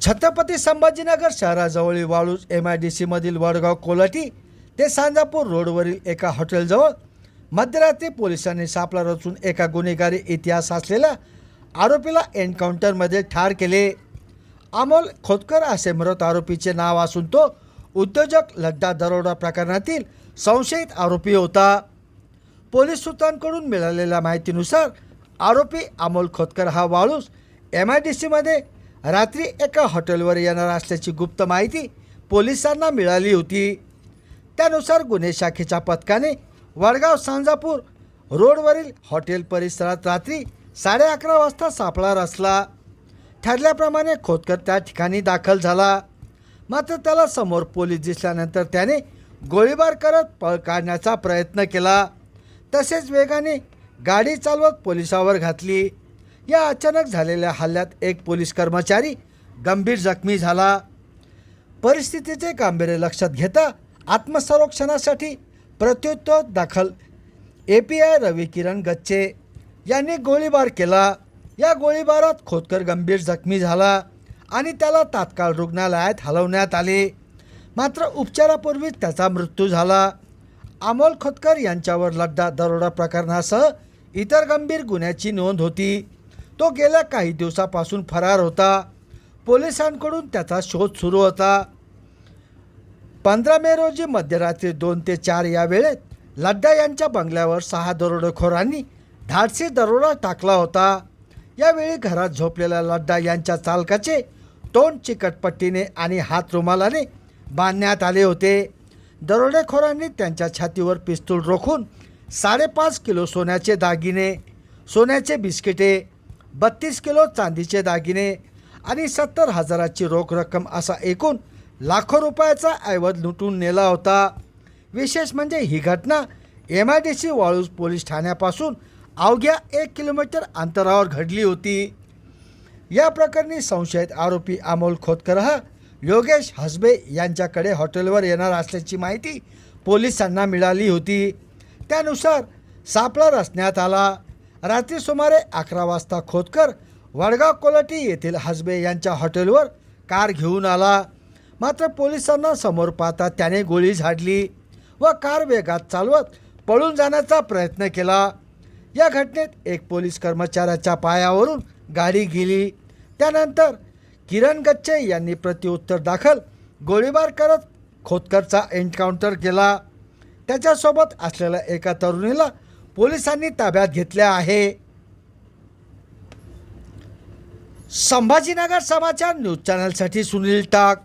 छत्रपती संभाजीनगर शहराजवळील Waluj M I D सीमधील वडगाव कोलाटी ते सांजापूर रोडवरील एका हॉटेलजवळ मध्यरात्री पोलिसांनी सापळा रचून एका गुन्हेगारी इतिहास असलेल्या आरोपीला एन्काउंटरमध्ये ठार केले. अमोल खोतकर असे मृत आरोपीचे नाव असून तो उद्योजक लड्डा दरोडा प्रकरणातील संशयित आरोपी होता. पोलीस सूत्रांकडून मिळालेल्या माहितीनुसार आरोपी अमोल खोतकर हा वाळूस एम आय डी सीमध्ये रात्री एका हॉटेलवर येणार असल्याची गुप्त माहिती पोलिसांना मिळाली होती. त्यानुसार गुन्हे शाखेच्या पथकाने वडगाव सांजापूर रोडवरील हॉटेल परिसरात रात्री साडे अकरा वाजता सापळा रचला. ठरल्याप्रमाणे खोदकर त्या ठिकाणी दाखल झाला. मात्र त्याला समोर पोलीस दिसल्यानंतर त्याने गोळीबार करत पळ काढण्याचा प्रयत्न केला. तसेच वेगाने गाडी चालवत पोलिसावर घातली. या अचानक झालेल्या हल्ल्यात एक पोलीस कर्मचारी गंभीर जखमी झाला. परिस्थितीचे गांभीर्य लक्षात घेता आत्मसंरक्षणासाठी प्रत्युत्तर दाखल. ए पी आय रवी किरण गच्चे यांनी गोळीबार केला. या गोळीबारात खोतकर गंभीर जखमी झाला आणि त्याला तात्काळ रुग्णालयात हलवण्यात आले. मात्र उपचारापूर्वीच त्याचा मृत्यू झाला. अमोल खोतकर यांच्यावर लड्डा दरोडा प्रकरणासह इतर गंभीर गुन्ह्याची नोंद होती. तो गेल्या काही दिवसापासून फरार होता. पोलिसांकडून त्याचा शोध सुरू होता. पंधरा मे रोजी मध्यरात्री दोन ते चार या वेळेत लड्डा यांच्या बंगल्यावर सहा दरोडेखोरांनी धाडसी दरोडा टाकला होता. यावेळी घरात झोपलेल्या लड्डा यांच्या चालकाचे तोंड चिकटपट्टीने आणि हात रुमालाने बांधण्यात आले होते. दरोडेखोरांनी त्यांच्या छातीवर पिस्तूल रोखून साडेपाच किलो सोन्याचे दागिने सोन्याचे बिस्किटे बत्तीस किलो चांदीचे दागिने आणि सत्तर हजाराची रोख रक्कम असा एकूण लाखो रुपयाचा ऐवज लुटून नेला होता. विशेष म्हणजे ही घटना M I D C Waluj police ठाण्यापासून अवघ्या एक किलोमीटर अंतरावर घडली होती. या प्रकरणी संशयित आरोपी अमोल खोतकर हा योगेश हसबे यांच्याकडे हॉटेलवर येणार असल्याची माहिती पोलिसांना मिळाली होती. त्यानुसार सापळा रचण्यात आला. रात्री सुमारे अकरा वाजता खोतकर वडगाव कोलाटी येथील हजबे यांच्या हॉटेलवर कार घेऊन आला. मात्र पोलिसांना समोर पाहता त्याने गोळी झाडली व कार वेगात चालवत पळून जाण्याचा प्रयत्न केला. या घटनेत एक पोलीस कर्मचाऱ्याच्या पायावरून गाडी गेली. त्यानंतर किरण गच्चे यांनी प्रत्युत्तर दाखल गोळीबार करत खोतकरचा एन्काउंटर केला. त्याच्यासोबत असलेल्या एका तरुणीला पोलिसांनी ताब्यात घेतल्या आहे. संभाजीनगर समाचार न्यूज चॅनलसाठी सुनील टाक.